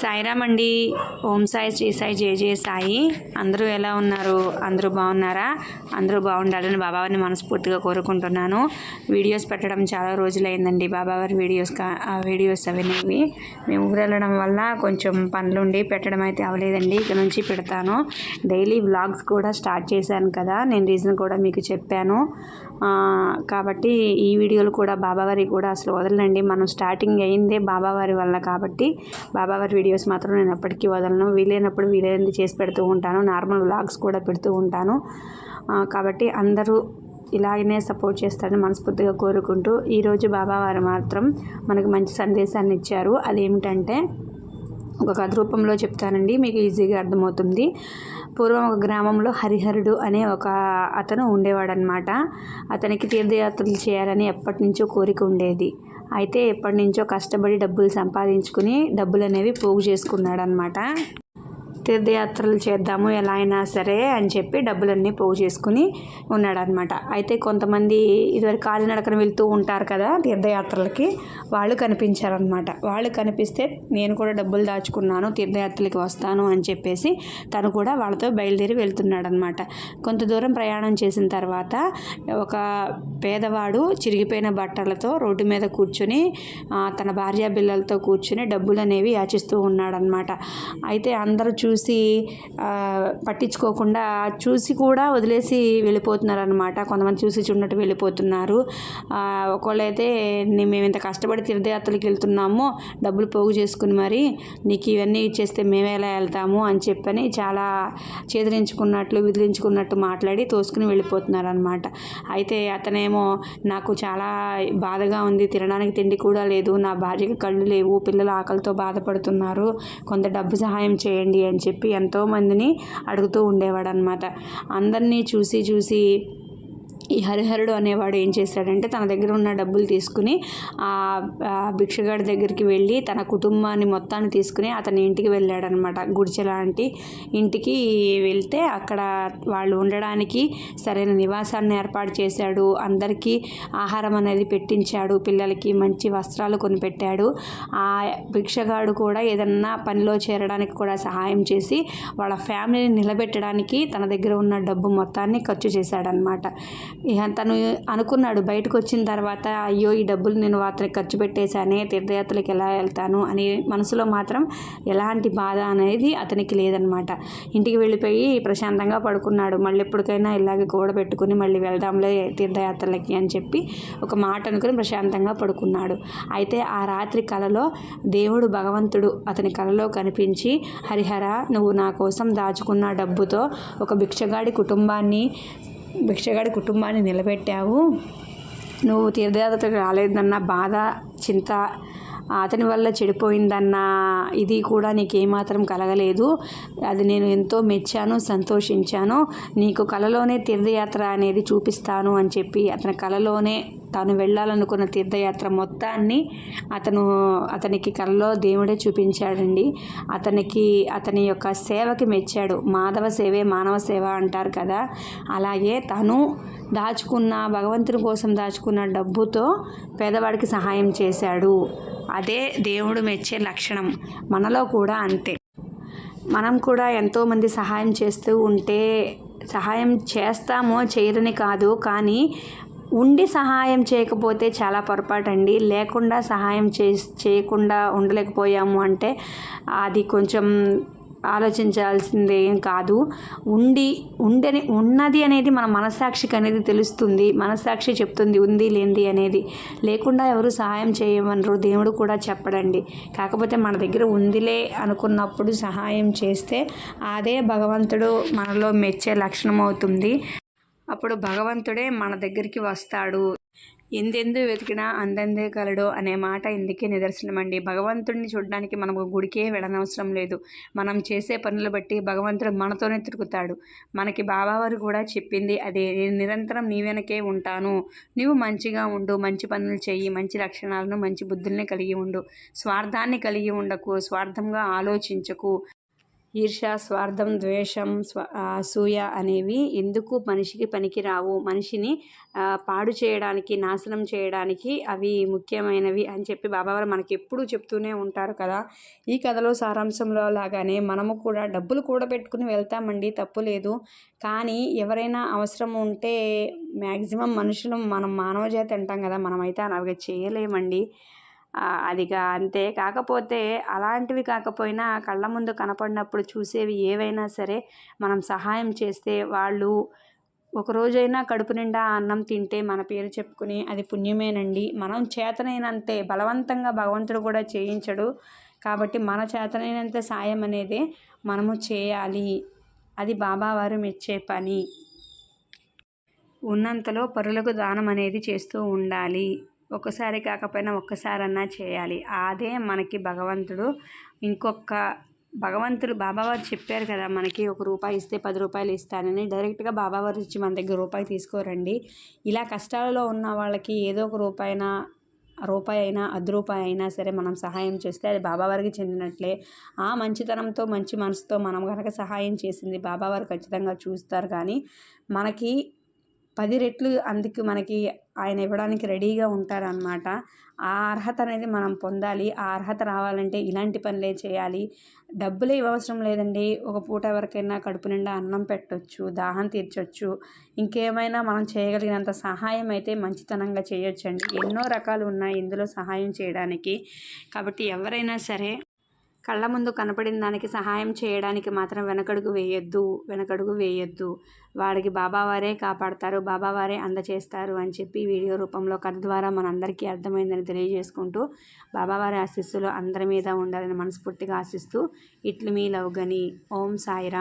సాయిరామ్ అండి ఓం సాయి శ్రీ సాయి జయ జయ సాయి. అందరూ ఎలా ఉన్నారు? అందరూ బాగున్నారా? అందరూ బాగుండాలని బాబావారిని మనస్ఫూర్తిగా కోరుకుంటున్నాను. వీడియోస్ పెట్టడం చాలా రోజులైందండి బాబావారి వీడియోస్ కా ఆ వీడియోస్ అవన్నీ మేము ఊరెళ్ళడం వల్ల కొంచెం పనులుండి పెట్టడం అయితే అవ్వలేదండి. ఇక నుంచి పెడతాను. డైలీ వ్లాగ్స్ కూడా స్టార్ట్ చేశాను కదా. నేను రీజన్ కూడా మీకు చెప్పాను. కాబట్టి ఈ వీడియోలు కూడా బాబావారి కూడా అసలు వదలండి మనం స్టార్టింగ్ అయిందే బాబావారి వల్ల కాబట్టి బాబావారి వీడియోస్ మాత్రం నేను ఎప్పటికీ వదలను. వీలైనప్పుడు వీలైనది చేసి పెడుతూ ఉంటాను నార్మల్ వ్లాగ్స్ కూడా పెడుతూ ఉంటాను. కాబట్టి అందరూ ఇలాగనే సపోర్ట్ చేస్తారని మనస్ఫూర్తిగా కోరుకుంటూ ఈరోజు బాబావారు మాత్రం మనకు మంచి సందేశాన్ని ఇచ్చారు. అదేమిటంటే ఒక కథ రూపంలో చెప్తానండి. మీకు ఈజీగా అర్థమవుతుంది. పూర్వం ఒక గ్రామంలో హరిహరుడు అనే ఒక అతను ఉండేవాడనమాట అతనికి తీర్థయాత్రలు చేయాలని ఎప్పటి నుంచో కోరిక ఉండేది. అయితే ఎప్పటి నుంచో కష్టపడి డబ్బులు సంపాదించుకుని డబ్బులు అనేవి పోగు చేసుకున్నాడు అనమాట తీర్థయాత్రలు చేద్దాము ఎలా అయినా సరే అని చెప్పి డబ్బులన్నీ పోగు చేసుకుని ఉన్నాడనమాట అయితే కొంతమంది ఇదివరకు కాలినడకన వెళ్తూ ఉంటారు కదా తీర్థయాత్రలకి వాళ్ళు కనిపించారనమాట వాళ్ళు కనిపిస్తే నేను కూడా డబ్బులు దాచుకున్నాను తీర్థయాత్రలకి వస్తాను అని చెప్పేసి తను కూడా వాళ్ళతో బయలుదేరి వెళ్తున్నాడనమాట కొంత దూరం ప్రయాణం చేసిన తర్వాత ఒక పేదవాడు చిరిగిపోయిన బట్టలతో రోడ్డు మీద కూర్చొని తన భార్య బిల్లలతో కూర్చొని డబ్బులు అనేవి యాచిస్తూ ఉన్నాడనమాట అయితే అందరూ చూ చూసి పట్టించుకోకుండా చూసి కూడా వదిలేసి వెళ్ళిపోతున్నారు అనమాట కొంతమంది చూసి చూడనట్టు వెళ్ళిపోతున్నారు. ఆ, ఒకళ్ళైతే మేము ఇంత కష్టపడి తీర్థయాత్రలకు వెళ్తున్నాము డబ్బులు పోగు చేసుకుని మరి నీకు ఇవన్నీ ఇచ్చేస్తే మేము ఎలా వెళ్తాము అని చెప్పని చాలా చేదరించుకున్నట్లు విదిలించుకున్నట్టు మాట్లాడి తోసుకుని వెళ్ళిపోతున్నారు అనమాట అయితే అతనేమో నాకు చాలా బాధగా ఉంది తినడానికి తిండి కూడా లేదు నా భార్యకి కళ్ళు లేవు పిల్లలు ఆకలితో బాధపడుతున్నారు కొంత డబ్బు సహాయం చేయండి అని చెప్పి ఎంతోమందిని అడుగుతూ ఉండేవాడు అనమాట అందరినీ చూసి చూసి ఈ హరిహరుడు అనేవాడు ఏం చేశాడంటే తన దగ్గర ఉన్న డబ్బులు తీసుకుని ఆ భిక్షగాడి దగ్గరికి వెళ్ళి తన కుటుంబాన్ని మొత్తాన్ని తీసుకుని అతని ఇంటికి వెళ్ళాడనమాట. గుడిచె లాంటి ఇంటికి వెళ్తే అక్కడ వాళ్ళు ఉండడానికి సరైన నివాసాన్ని ఏర్పాటు చేశాడు. అందరికీ ఆహారం అనేది పెట్టించాడు. పిల్లలకి మంచి వస్త్రాలు కొనిపెట్టాడు ఆ భిక్షగాడు కూడా ఏదన్నా పనిలో చేరడానికి కూడా సహాయం చేసి వాళ్ళ ఫ్యామిలీని నిలబెట్టడానికి తన దగ్గర ఉన్న డబ్బు మొత్తాన్ని ఖర్చు చేశాడనమాట. ఇక తను అనుకున్నాడు బయటకు వచ్చిన తర్వాత అయ్యో ఈ డబ్బులు నేను అతనికి ఖర్చు పెట్టేశానే తీర్థయాత్రలకు ఎలా వెళ్తాను అని మనసులో మాత్రం ఎలాంటి బాధ అనేది అతనికి లేదనమాట. ఇంటికి వెళ్ళిపోయి ప్రశాంతంగా పడుకున్నాడు. మళ్ళీ ఎప్పటికైనా ఇలాగే గోడ పెట్టుకుని మళ్ళీ వెళ్దాంలే తీర్థయాత్రలకి అని చెప్పి ఒక మాట అనుకుని ప్రశాంతంగా పడుకున్నాడు. అయితే ఆ రాత్రి కలలో దేవుడు భగవంతుడు అతని కలలో కనిపించి హరిహర నువ్వు నా కోసం దాచుకున్న డబ్బుతో ఒక భిక్షగాడి కుటుంబాన్ని భిక్షగాడి కుటుంబాన్ని నిలబెట్టావు. నువ్వు తీర్థయాత్రకు రాలేదన్న బాధ చింత అతని వల్ల చెడిపోయిందన్న ఇది కూడా నీకు ఏమాత్రం కలగలేదు. అది నేను ఎంతో మెచ్చాను సంతోషించాను. నీకు కలలోనే తీర్థయాత్ర అనేది చూపిస్తాను అని చెప్పి అతని కలలోనే తాను వెళ్ళాలనుకున్న తీర్థయాత్ర మొత్తాన్ని అతను అతనికి కలలో దేవుడే చూపించాడండి. అతనికి అతని యొక్క సేవకి మెచ్చాడు. మాధవ సేవే మానవ సేవ అంటారు కదా. అలాగే తను దాచుకున్న భగవంతుని కోసం దాచుకున్న డబ్బుతో పేదవాడికి సహాయం చేశాడు. అదే దేవుడు మెచ్చే లక్షణం. మనలో కూడా అంతే. మనం కూడా ఎంతోమంది సహాయం చేస్తూ ఉంటే సహాయం చేస్తామో చేయరని కాదు కానీ ఉండి సహాయం చేయకపోతే చాలా పొరపాటు అండి లేకుండా సహాయం చే చేయకుండా ఉండలేకపోయాము అంటే అది కొంచెం ఆలోచించాల్సింది ఏం కాదు. ఉండి ఉండని ఉన్నది అనేది మన మనస్సాక్షికి అనేది తెలుస్తుంది. మనస్సాక్షి చెప్తుంది ఉంది లేనిది అనేది. లేకుండా ఎవరు సహాయం చేయమనరు. దేవుడు కూడా చెప్పడండి. కాకపోతే మన దగ్గర ఉందిలే అనుకున్నప్పుడు సహాయం చేస్తే అదే భగవంతుడు మనలో మెచ్చే లక్షణం అవుతుంది అప్పుడు భగవంతుడే మన దగ్గరికి వస్తాడు. ఎందెందు వెతికినా అందందే కలడు అనే మాట ఇందుకే నిదర్శనం అండి భగవంతుడిని చూడడానికి మనకు గుడికే వెళ్ళనవసరం లేదు. మనం చేసే పనులు బట్టి భగవంతుడు మనతోనే తిరుగుతాడు. మనకి బాబావారు కూడా చెప్పింది అదే. నేను నిరంతరం నీ వెనకే ఉంటాను. నువ్వు మంచిగా ఉండు మంచి పనులు చెయ్యి మంచి లక్షణాలను మంచి బుద్ధుల్ని కలిగి ఉండు. స్వార్థాన్ని కలిగి ఉండకు స్వార్థంగా ఆలోచించకు. ఈర్ష స్వార్థం ద్వేషం స్వ అసూయ అనేవి ఎందుకు మనిషికి పనికిరావు? మనిషిని పాడు చేయడానికి నాశనం చేయడానికి అవి ముఖ్యమైనవి అని చెప్పి బాబావారు మనకి ఎప్పుడూ చెప్తూనే ఉంటారు కదా. ఈ కథలో సారాంశంలో లాగానే మనము కూడా డబ్బులు కూడబెట్టుకుని వెళ్తామండి తప్పు లేదు. కానీ ఎవరైనా అవసరం ఉంటే మ్యాక్సిమం మనుషులు మనం మానవ జాతి అంటాం కదా మనమైతే అలాగే చేయలేమండి. అదిగా అంతే. కాకపోతే అలాంటివి కాకపోయినా కళ్ళ ముందు కనపడినప్పుడు చూసేవి ఏవైనా సరే మనం సహాయం చేస్తే వాళ్ళు ఒక రోజైనా కడుపు నిండా అన్నం తింటే మన పేరు చెప్పుకుని అది పుణ్యమేనండి. మనం చేతనైనంతే బలవంతంగా భగవంతుడు కూడా చేయించడు. కాబట్టి మన చేతనైనంత సాయం అనేది మనము చేయాలి. అది బాబావారు మెచ్చే పని. ఉన్నంతలో పరులకు దానం అనేది చేస్తూ ఉండాలి. ఒకసారి కాకపోయినా ఒక్కసారన్నా చేయాలి. అదే మనకి భగవంతుడు ఇంకొక భగవంతుడు బాబావారు చెప్పారు కదా మనకి ఒక రూపాయి ఇస్తే పది రూపాయలు ఇస్తానని డైరెక్ట్గా బాబావారు ఇచ్చి మన దగ్గర రూపాయి తీసుకోరండి. ఇలా కష్టాలలో ఉన్న వాళ్ళకి ఏదో ఒక రూపాయినా రూపాయి అయినా అర్ధ రూపాయి అయినా సరే మనం సహాయం చేస్తే అది బాబావారికి చెందినట్లే. ఆ మంచితనంతో మంచి మనసుతో మనం కనుక సహాయం చేసింది బాబావారు ఖచ్చితంగా చూస్తారు. కానీ మనకి పది రెట్లు అందుకు మనకి ఆయన ఇవ్వడానికి రెడీగా ఉంటారనమాట ఆ అర్హత అనేది మనం పొందాలి. ఆ అర్హత రావాలంటే ఇలాంటి పనులే చేయాలి. డబ్బులే ఇవ్వవసరం లేదండి. ఒక పూట ఎవరికైనా కడుపు నిండా అన్నం పెట్టొచ్చు దాహం తీర్చొచ్చు. ఇంకేమైనా మనం చేయగలిగినంత సహాయం అయితే మంచితనంగా చేయొచ్చండి. ఎన్నో రకాలు ఉన్నాయి ఇందులో సహాయం చేయడానికి. కాబట్టి ఎవరైనా సరే కళ్ళ ముందు కనపడిన దానికి సహాయం చేయడానికి మాత్రం వెనకడుగు వేయొద్దు వెనకడుగు వేయొద్దు. వాడికి బాబావారే కాపాడతారు బాబావారే అందచేస్తారు అని చెప్పి వీడియో రూపంలో కథ ద్వారా మనందరికీ అర్థమైందని తెలియజేసుకుంటూ బాబావారి ఆశీస్సులు అందరి మీద ఉండాలని మనస్ఫూర్తిగా ఆశిస్తూ ఇట్లు మీ లవ్ గని. ఓం సాయిరా